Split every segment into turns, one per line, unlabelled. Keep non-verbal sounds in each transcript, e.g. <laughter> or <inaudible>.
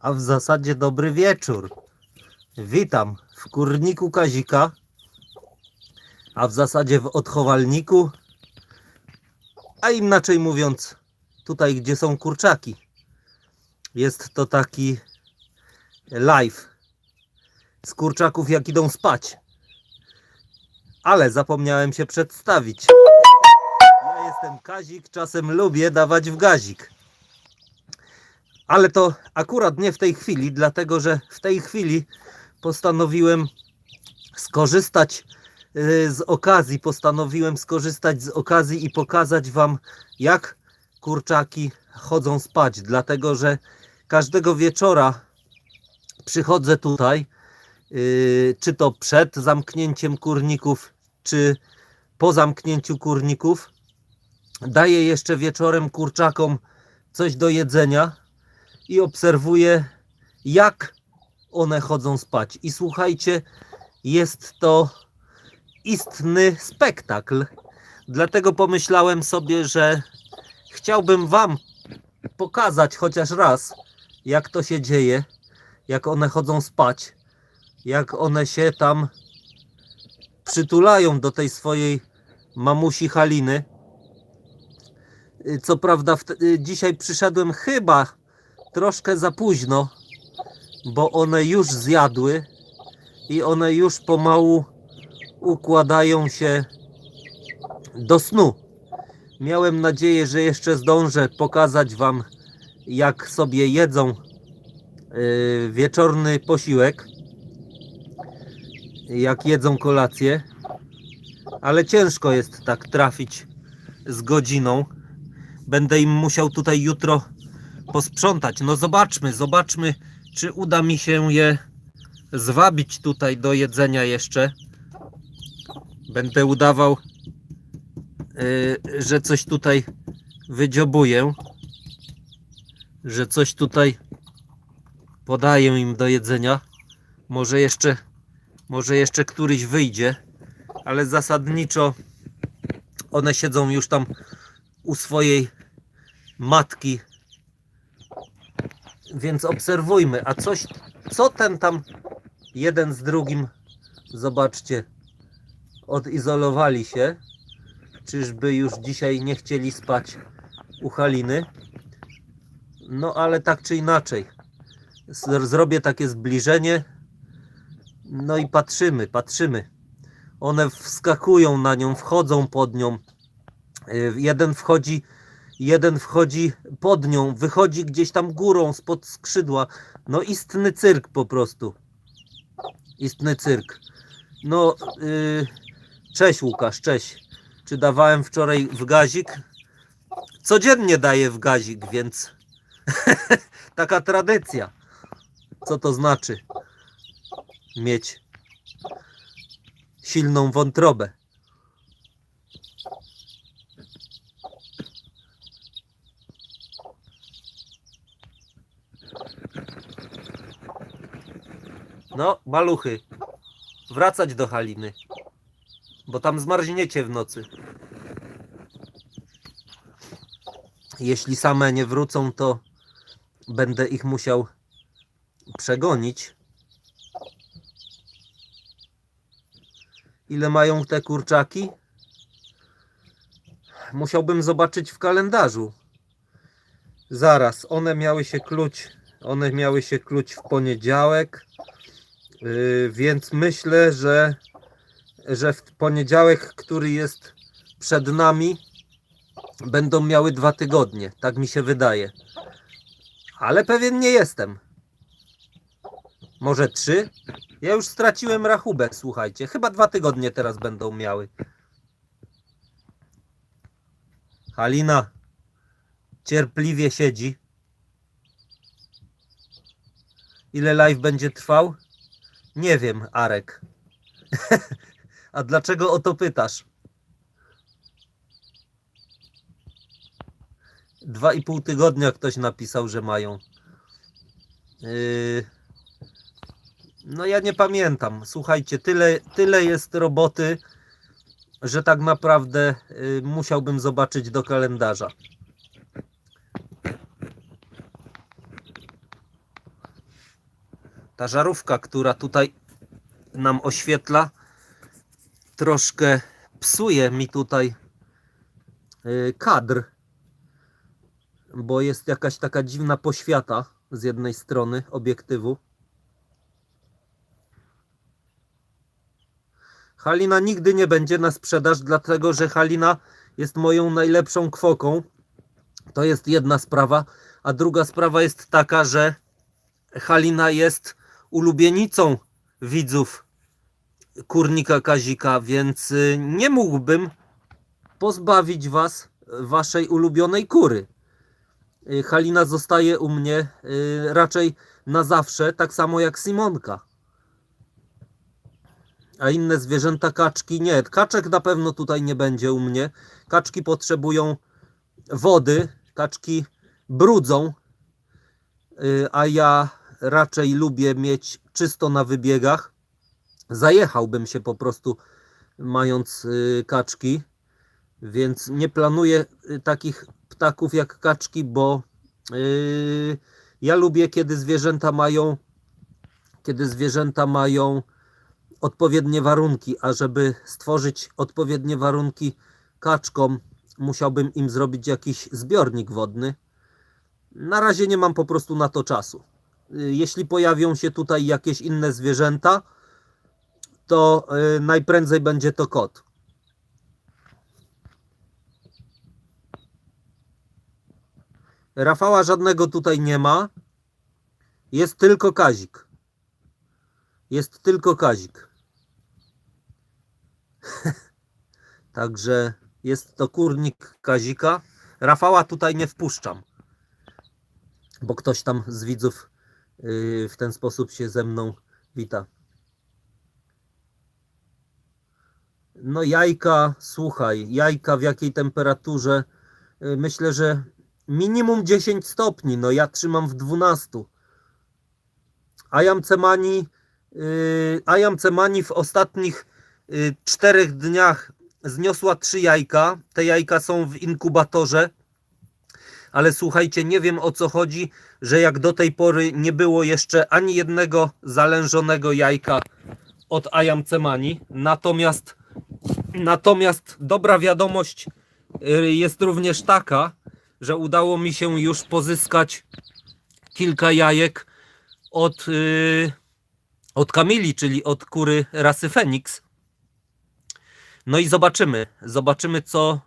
a w zasadzie dobry wieczór. Witam w kurniku Kazika, a w zasadzie w odchowalniku, a inaczej mówiąc, tutaj gdzie są kurczaki. Jest to taki live z kurczaków jak idą spać. Ale zapomniałem się przedstawić. Ja jestem Kazik, czasem lubię dawać w gazik. Ale to akurat nie w tej chwili, dlatego że w tej chwili postanowiłem skorzystać y, z okazji, postanowiłem skorzystać z okazji i pokazać Wam, jak kurczaki chodzą spać. Dlatego że każdego wieczora przychodzę tutaj, y, czy to przed zamknięciem kurników, czy po zamknięciu kurników. Daję jeszcze wieczorem kurczakom coś do jedzenia i obserwuję, jak one chodzą spać. I słuchajcie, jest to istny spektakl. Dlatego pomyślałem sobie, że chciałbym Wam pokazać chociaż raz, jak to się dzieje, jak one chodzą spać, jak one się tam przytulają do tej swojej mamusi Haliny. Co prawda, dzisiaj przyszedłem chyba troszkę za późno, bo one już zjadły i one już pomału układają się do snu. Miałem nadzieję, że jeszcze zdążę pokazać Wam, jak sobie jedzą yy, wieczorny posiłek, jak jedzą kolację, ale ciężko jest tak trafić z godziną. Będę im musiał tutaj jutro posprzątać. No zobaczmy, zobaczmy, czy uda mi się je zwabić tutaj do jedzenia jeszcze. Będę udawał, yy, że coś tutaj wydziobuję, że coś tutaj podaję im do jedzenia. Może jeszcze, może jeszcze któryś wyjdzie, ale zasadniczo one siedzą już tam u swojej matki więc obserwujmy, a coś, co ten tam jeden z drugim, zobaczcie, odizolowali się. Czyżby już dzisiaj nie chcieli spać u Haliny? No ale tak czy inaczej, zrobię takie zbliżenie. No i patrzymy, patrzymy. One wskakują na nią, wchodzą pod nią. Y, Jeden wchodzi jeden wchodzi pod nią, wychodzi gdzieś tam górą spod skrzydła. No istny cyrk po prostu. Istny cyrk. No, yy, cześć Łukasz, cześć. Czy dawałem wczoraj w gazik? Codziennie daję w gazik, więc <laughs> taka tradycja. Co to znaczy? Mieć silną wątrobę. No, maluchy, wracać do Haliny, bo tam zmarzniecie w nocy. Jeśli same nie wrócą, to będę ich musiał przegonić. Ile mają te kurczaki? Musiałbym zobaczyć w kalendarzu. Zaraz, one miały się kluć, one miały się kluć w poniedziałek. Yy, więc myślę, że, że w poniedziałek, który jest przed nami, będą miały dwa tygodnie. Tak mi się wydaje. Ale pewien nie jestem. Może trzy? Ja już straciłem rachubę, słuchajcie. Chyba dwa tygodnie teraz będą miały. Halina cierpliwie siedzi. Ile live będzie trwał? Nie wiem, Arek. <laughs> A dlaczego o to pytasz? Dwa i pół tygodnia ktoś napisał, że mają. Yy... No ja nie pamiętam. Słuchajcie, tyle, tyle jest roboty, że tak naprawdę yy, musiałbym zobaczyć do kalendarza. Ta żarówka, która tutaj nam oświetla, troszkę psuje mi tutaj y, kadr, bo jest jakaś taka dziwna poświata z jednej strony obiektywu. Halina nigdy nie będzie na sprzedaż, dlatego że Halina jest moją najlepszą kwoką. To jest jedna sprawa. A druga sprawa jest taka, że Halina jest ulubienicą widzów Kurnika Kazika, więc y, nie mógłbym pozbawić was waszej ulubionej kury. Y, Halina zostaje u mnie y, raczej na zawsze, tak samo jak Simonka. A inne zwierzęta, kaczki, nie. Kaczek na pewno tutaj nie będzie u mnie. Kaczki potrzebują wody, kaczki brudzą, y, a ja raczej lubię mieć czysto na wybiegach. Zajechałbym się po prostu mając y, kaczki, więc nie planuję y, takich ptaków jak kaczki, bo y, ja lubię kiedy zwierzęta mają kiedy zwierzęta mają odpowiednie warunki, a żeby stworzyć odpowiednie warunki kaczkom, musiałbym im zrobić jakiś zbiornik wodny. Na razie nie mam po prostu na to czasu. Y, Jeśli pojawią się tutaj jakieś inne zwierzęta, to y, najprędzej będzie to kot. Rafała żadnego tutaj nie ma. Jest tylko Kazik. Jest tylko Kazik. <laughs> Także jest to kurnik Kazika. Rafała tutaj nie wpuszczam, bo ktoś tam z widzów w ten sposób się ze mną wita. No jajka, słuchaj, jajka w jakiej temperaturze? Yy, Myślę, że minimum 10 stopni. No ja trzymam w 12. Ayam Cemani, yy, Ayam Cemani w ostatnich czterech dniach zniosła trzy jajka. Te jajka są w inkubatorze. Ale słuchajcie, nie wiem o co chodzi, że jak do tej pory nie było jeszcze ani jednego zalężonego jajka od Ayam Cemani. Natomiast, natomiast dobra wiadomość y, jest również taka, że udało mi się już pozyskać kilka jajek od, y, od Kamili, czyli od kury rasy Feniks. No i zobaczymy, zobaczymy co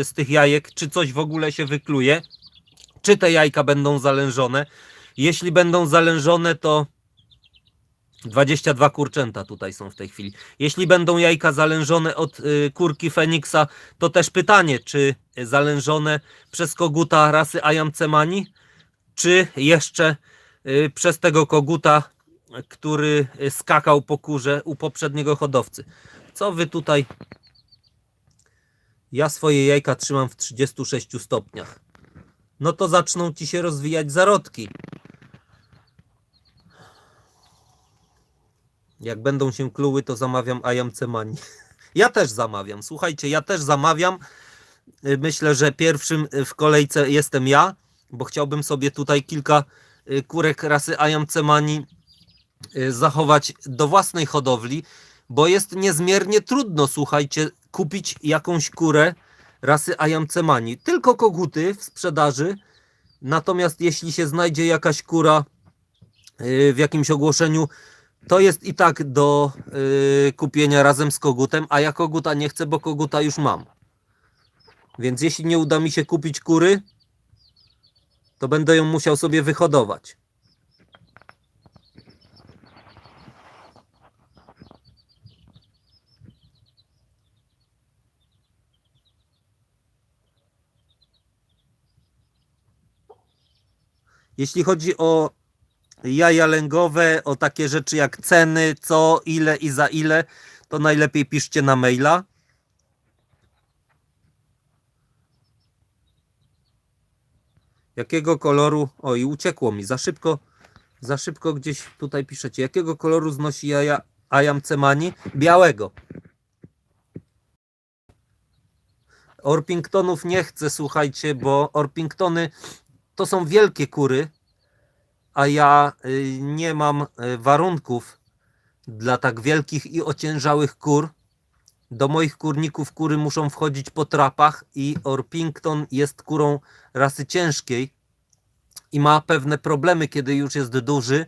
y, z tych jajek, czy coś w ogóle się wykluje, czy te jajka będą zalężone. Jeśli będą zalężone, to 22 kurczęta tutaj są w tej chwili. Jeśli będą jajka zalężone od y, kurki Feniksa, to też pytanie, czy zalężone przez koguta rasy Ayam Cemani, czy jeszcze y, przez tego koguta, który skakał po kurze u poprzedniego hodowcy. Co wy tutaj ja swoje jajka trzymam w 36 stopniach. No to zaczną ci się rozwijać zarodki. Jak będą się kluły, to zamawiam Ayam Cemani. <laughs> Ja też zamawiam. Słuchajcie, ja też zamawiam. Y, Myślę, że pierwszym y, w kolejce jestem ja, bo chciałbym sobie tutaj kilka y, kurek rasy Ayam Cemani zachować do własnej hodowli, bo jest niezmiernie trudno, słuchajcie, kupić jakąś kurę rasy Ayam Cemani. Tylko koguty w sprzedaży. Natomiast jeśli się znajdzie jakaś kura yy, w jakimś ogłoszeniu, to jest i tak do yy, kupienia razem z kogutem, a ja koguta nie chcę, bo koguta już mam. Więc jeśli nie uda mi się kupić kury, to będę ją musiał sobie wyhodować. Jeśli chodzi o jaja lęgowe, o takie rzeczy jak ceny, co, ile i za ile, to najlepiej piszcie na maila. Jakiego koloru? Oj, uciekło mi, za szybko, za szybko gdzieś tutaj piszecie. Jakiego koloru znosi jaja Ayam Cemani? Białego. Orpingtonów nie chcę, słuchajcie, bo Orpingtony to są wielkie kury. a ja y, nie mam y, warunków dla tak wielkich i ociężałych kur. Do moich kurników kury muszą wchodzić po trapach i Orpington jest kurą rasy ciężkiej i ma pewne problemy, kiedy już jest duży.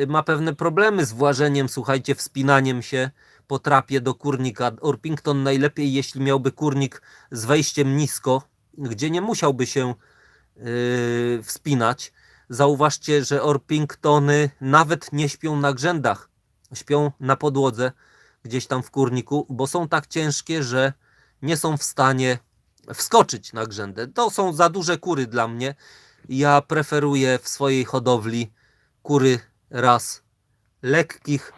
Y, Ma pewne problemy z włażeniem, słuchajcie, wspinaniem się po trapie do kurnika. Orpington najlepiej, jeśli miałby kurnik z wejściem nisko, gdzie nie musiałby się yy, wspinać. Zauważcie, że Orpingtony nawet nie śpią na grzędach, śpią na podłodze gdzieś tam w kurniku, bo są tak ciężkie, że nie są w stanie wskoczyć na grzędę. To są za duże kury dla mnie. Ja preferuję w swojej hodowli kury ras lekkich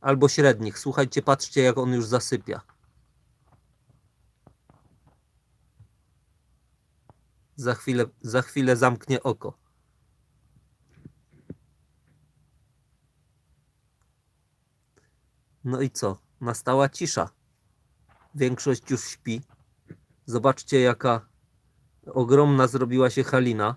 albo średnich. Słuchajcie, patrzcie jak on już zasypia. Za chwilę, za chwilę zamknie oko. No i co? Nastała cisza. Większość już śpi. Zobaczcie, jaka ogromna zrobiła się halina.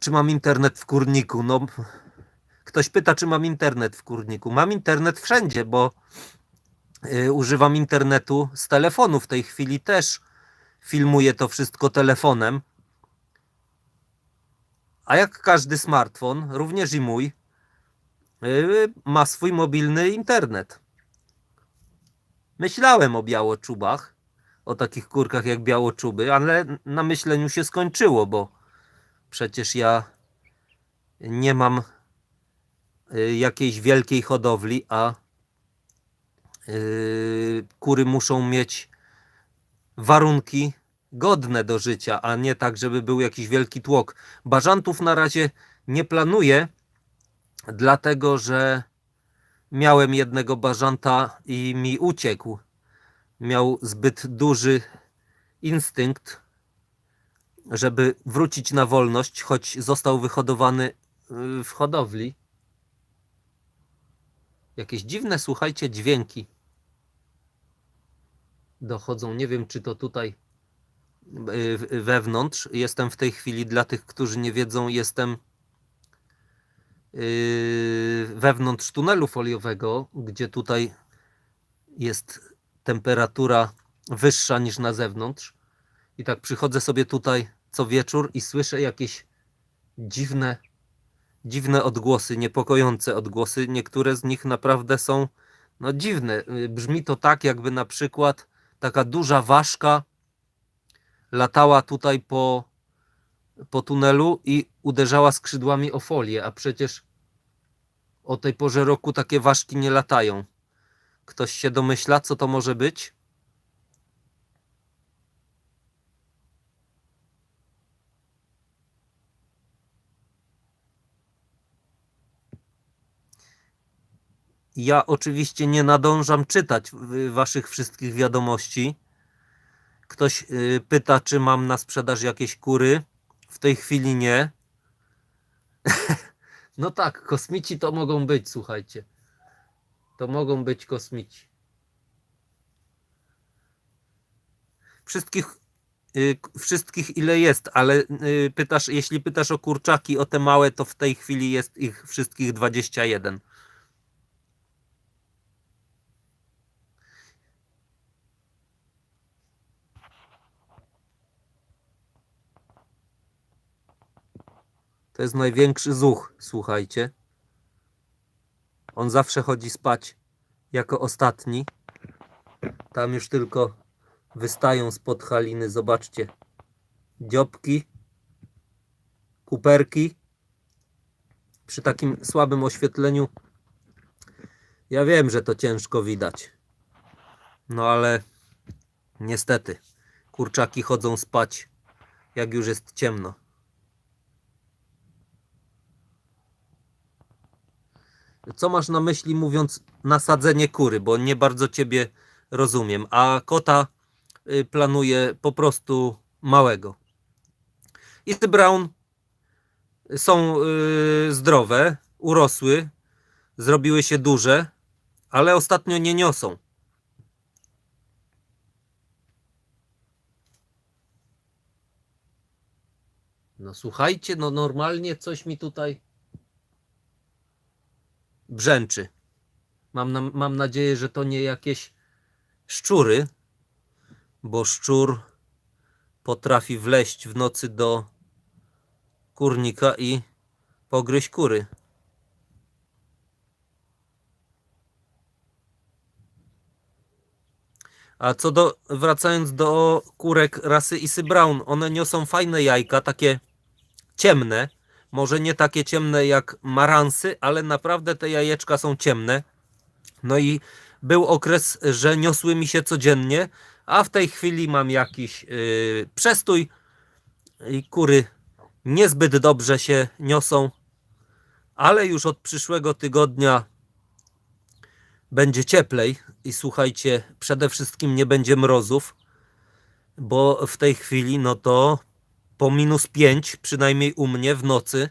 Czy mam internet w kurniku? No, ktoś pyta, czy mam internet w kurniku. Mam internet wszędzie, bo y, używam internetu z telefonu. W tej chwili też filmuję to wszystko telefonem. A jak każdy smartfon, również i mój, y, ma swój mobilny internet. Myślałem o białoczubach, o takich kurkach jak białoczuby, ale na myśleniu się skończyło, bo Przecież ja nie mam y, jakiejś wielkiej hodowli, a y, kury muszą mieć warunki godne do życia, a nie tak, żeby był jakiś wielki tłok. Bażantów na razie nie planuję, dlatego że miałem jednego bażanta i mi uciekł. Miał zbyt duży instynkt żeby wrócić na wolność, choć został wyhodowany y, w hodowli. Jakieś dziwne, słuchajcie, dźwięki dochodzą. Nie wiem, czy to tutaj y, wewnątrz. Jestem w tej chwili, dla tych, którzy nie wiedzą, jestem y, wewnątrz tunelu foliowego, gdzie tutaj jest temperatura wyższa niż na zewnątrz. I tak przychodzę sobie tutaj co wieczór i słyszę jakieś dziwne, dziwne odgłosy, niepokojące odgłosy. Niektóre z nich naprawdę są no, dziwne. Brzmi to tak, jakby na przykład taka duża ważka latała tutaj po, po tunelu i uderzała skrzydłami o folię, a przecież o tej porze roku takie ważki nie latają. Ktoś się domyśla, co to może być? Ja oczywiście nie nadążam czytać waszych wszystkich wiadomości. Ktoś y, pyta, czy mam na sprzedaż jakieś kury. W tej chwili nie. <laughs> no tak, kosmici to mogą być, słuchajcie. To mogą być kosmici. Wszystkich, y, wszystkich ile jest, ale y, pytasz, jeśli pytasz o kurczaki, o te małe, to w tej chwili jest ich wszystkich 21. To jest największy zuch, słuchajcie. On zawsze chodzi spać jako ostatni. Tam już tylko wystają spod haliny, zobaczcie. Dziobki, kuperki. Przy takim słabym oświetleniu ja wiem, że to ciężko widać. No ale niestety kurczaki chodzą spać jak już jest ciemno. Co masz na myśli mówiąc nasadzenie kury, bo nie bardzo ciebie rozumiem. A kota y, planuję po prostu małego. Isy Brown są y, zdrowe, urosły, zrobiły się duże, ale ostatnio nie niosą. No słuchajcie, no normalnie coś mi tutaj brzęczy. Mam, na, mam nadzieję, że to nie jakieś szczury, bo szczur potrafi wleść w nocy do kurnika i pogryźć kury. A co do, wracając do kurek rasy Isy Brown, one niosą fajne jajka, takie ciemne. Może nie takie ciemne jak maransy, ale naprawdę te jajeczka są ciemne. No i był okres, że niosły mi się codziennie, a w tej chwili mam jakiś yy, przestój i kury niezbyt dobrze się niosą, ale już od przyszłego tygodnia będzie cieplej i słuchajcie, przede wszystkim nie będzie mrozów, bo w tej chwili no to po minus 5, przynajmniej u mnie w nocy.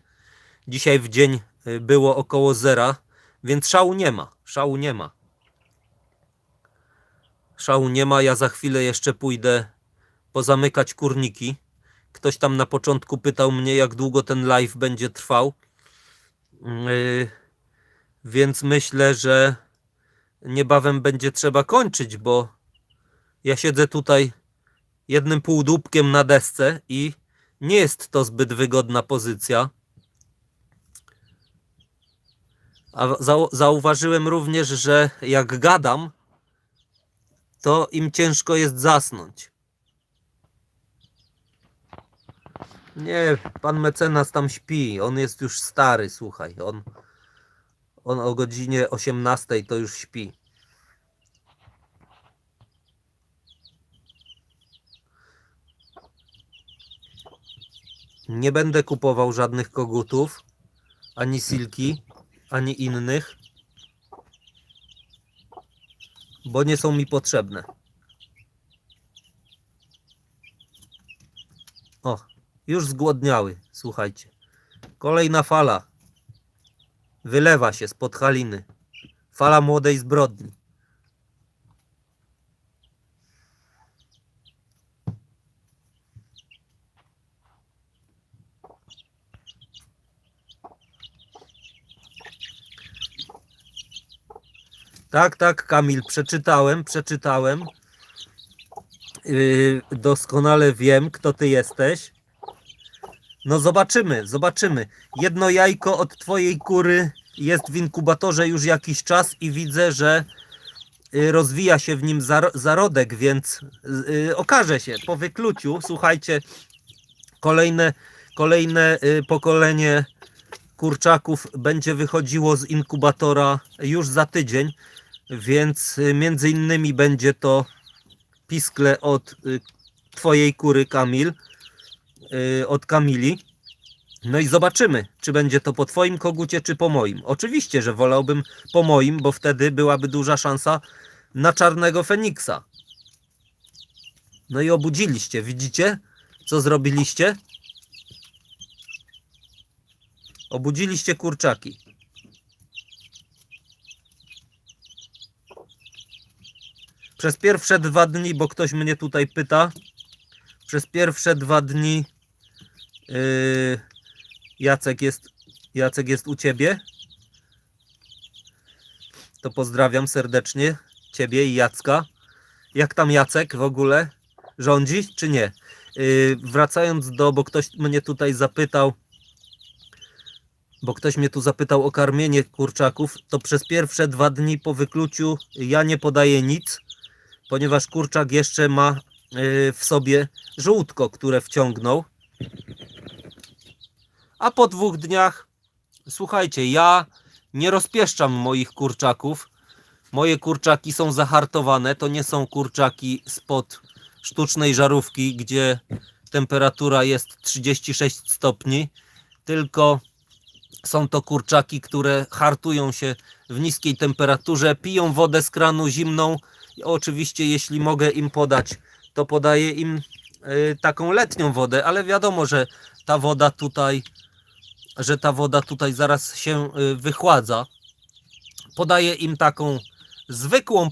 Dzisiaj w dzień y, było około zera, więc szału nie ma. Szału nie ma. Szału nie ma. Ja za chwilę jeszcze pójdę pozamykać kurniki. Ktoś tam na początku pytał mnie, jak długo ten live będzie trwał. Yy, więc myślę, że niebawem będzie trzeba kończyć, bo ja siedzę tutaj jednym półdłubkiem na desce i nie jest to zbyt wygodna pozycja. A zau- zauważyłem również, że jak gadam, to im ciężko jest zasnąć. Nie, pan mecenas tam śpi. On jest już stary, słuchaj. On, on o godzinie 18 to już śpi. Nie będę kupował żadnych kogutów, ani silki, ani innych, bo nie są mi potrzebne. O, już zgłodniały, słuchajcie. Kolejna fala wylewa się spod haliny. Fala młodej zbrodni. Tak, tak, Kamil, przeczytałem, przeczytałem. Yy, doskonale wiem, kto ty jesteś. No zobaczymy, zobaczymy. Jedno jajko od twojej kury jest w inkubatorze już jakiś czas i widzę, że y, rozwija się w nim zaro- zarodek, więc y, okaże się po wykluciu. Słuchajcie, kolejne, kolejne y, pokolenie kurczaków będzie wychodziło z inkubatora już za tydzień, więc y, między innymi będzie to piskle od y, twojej kury Kamil, y, od Kamili. No i zobaczymy, czy będzie to po twoim kogucie, czy po moim. Oczywiście, że wolałbym po moim, bo wtedy byłaby duża szansa na czarnego Feniksa. No i obudziliście, widzicie, co zrobiliście? Obudziliście kurczaki. Przez pierwsze dwa dni, bo ktoś mnie tutaj pyta, przez pierwsze dwa dni yy, Jacek jest, Jacek jest u ciebie. To pozdrawiam serdecznie ciebie i Jacka. Jak tam Jacek w ogóle? Rządzi czy nie? Yy, wracając do, bo ktoś mnie tutaj zapytał, bo ktoś mnie tu zapytał o karmienie kurczaków, to przez pierwsze dwa dni po wykluciu ja nie podaję nic, ponieważ kurczak jeszcze ma yy, w sobie żółtko, które wciągnął. A po dwóch dniach, słuchajcie, ja nie rozpieszczam moich kurczaków. Moje kurczaki są zahartowane, to nie są kurczaki spod sztucznej żarówki, gdzie temperatura jest 36 stopni, tylko są to kurczaki, które hartują się w niskiej temperaturze, piją wodę z kranu zimną. Oczywiście, jeśli mogę im podać to podaję im y, taką letnią wodę, ale wiadomo, że ta woda tutaj, że ta woda tutaj zaraz się y, wychładza. Podaję im taką zwykłą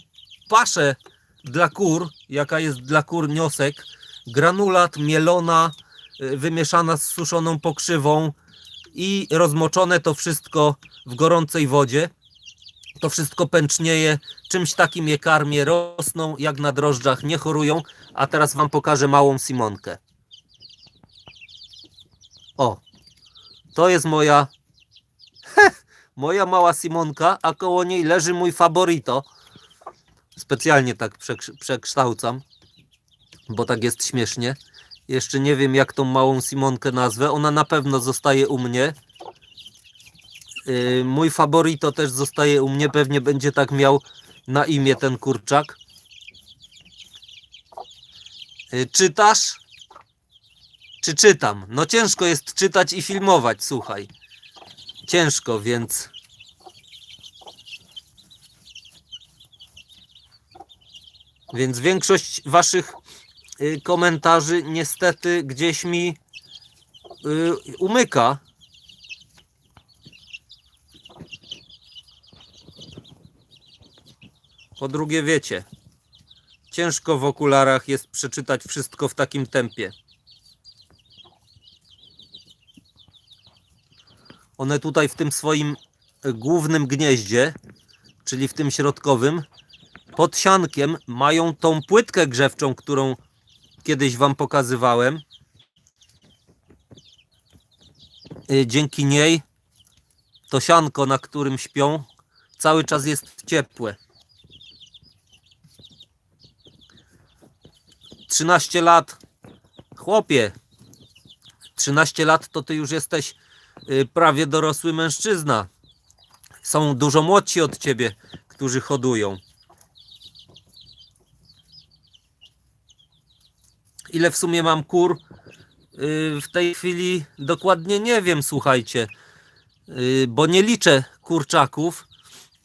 paszę dla kur, jaka jest dla kur niosek, granulat, mielona, y, wymieszana z suszoną pokrzywą i rozmoczone to wszystko w gorącej wodzie. To wszystko pęcznieje, czymś takim je karmię, rosną jak na drożdżach, nie chorują. A teraz wam pokażę małą Simonkę. O, to jest moja, moja mała Simonka, a koło niej leży mój favorito. Specjalnie tak przekrzy- przekształcam, bo tak jest śmiesznie. Jeszcze nie wiem, jak tą małą Simonkę nazwę. Ona na pewno zostaje u mnie. Yy, mój favorito też zostaje u mnie. Pewnie będzie tak miał na imię ten kurczak. Yy, czytasz? Czy czytam? No ciężko jest czytać i filmować, słuchaj. Ciężko, więc. Więc większość waszych y, komentarzy niestety gdzieś mi y, umyka. Po drugie, wiecie, ciężko w okularach jest przeczytać wszystko w takim tempie. One tutaj w tym swoim głównym gnieździe, czyli w tym środkowym, pod siankiem mają tą płytkę grzewczą, którą kiedyś wam pokazywałem. Y, Dzięki niej to sianko, na którym śpią, cały czas jest ciepłe. 13 lat, chłopie, 13 lat to ty już jesteś y, prawie dorosły mężczyzna. Są dużo młodsi od ciebie, którzy hodują. Ile w sumie mam kur? Yy, w tej chwili dokładnie nie wiem, słuchajcie, Yy, bo nie liczę kurczaków.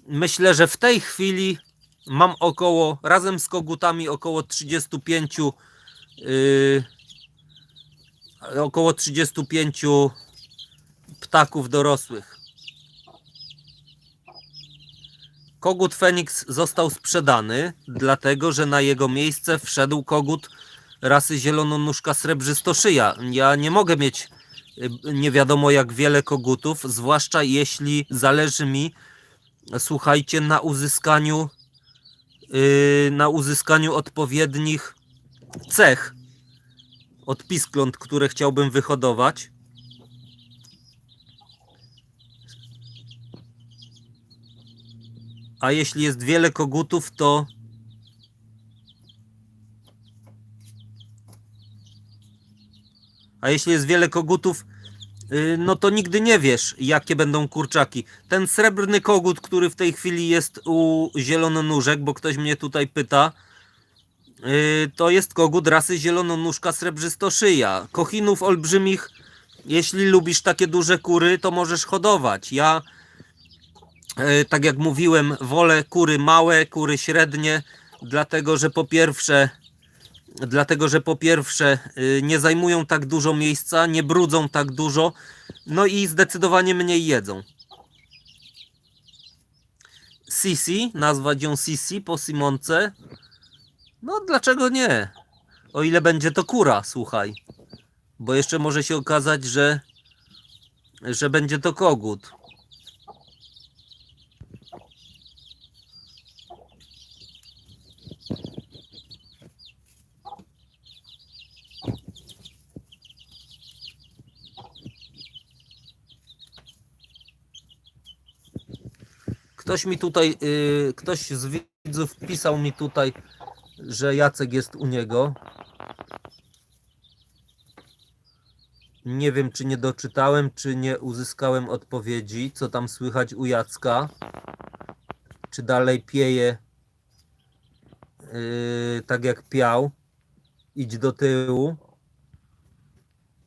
Myślę, że w tej chwili mam około, razem z kogutami, około 35, yy, około 35 ptaków dorosłych. Kogut Feniks został sprzedany, dlatego że na jego miejsce wszedł kogut rasy zielononóżka srebrzystoszyja. Ja nie mogę mieć y, nie wiadomo jak wiele kogutów, zwłaszcza jeśli zależy mi, słuchajcie, na uzyskaniu yy, na uzyskaniu odpowiednich cech od piskląt, które chciałbym wyhodować. A jeśli jest wiele kogutów, to A jeśli jest wiele kogutów, no to nigdy nie wiesz, jakie będą kurczaki. Ten srebrny kogut, który w tej chwili jest u zielononóżek, bo ktoś mnie tutaj pyta, yy, to jest kogut rasy zielononóżka srebrzystoszyja. Kochinów olbrzymich, jeśli lubisz takie duże kury, to możesz hodować. Ja, yy, tak jak mówiłem, wolę kury małe, kury średnie, dlatego że po pierwsze dlatego że po pierwsze y, nie zajmują tak dużo miejsca, nie brudzą tak dużo, no i zdecydowanie mniej jedzą. Sisi, nazwać ją Sisi po Simonce? No dlaczego nie? O ile będzie to kura, słuchaj. Bo jeszcze może się okazać, że że będzie to kogut. Ktoś mi tutaj, y, ktoś z widzów pisał mi tutaj, że Jacek jest u niego. Nie wiem, czy nie doczytałem, czy nie uzyskałem odpowiedzi, co tam słychać u Jacka. Czy dalej pieje yy, tak jak piał. Idź do tyłu.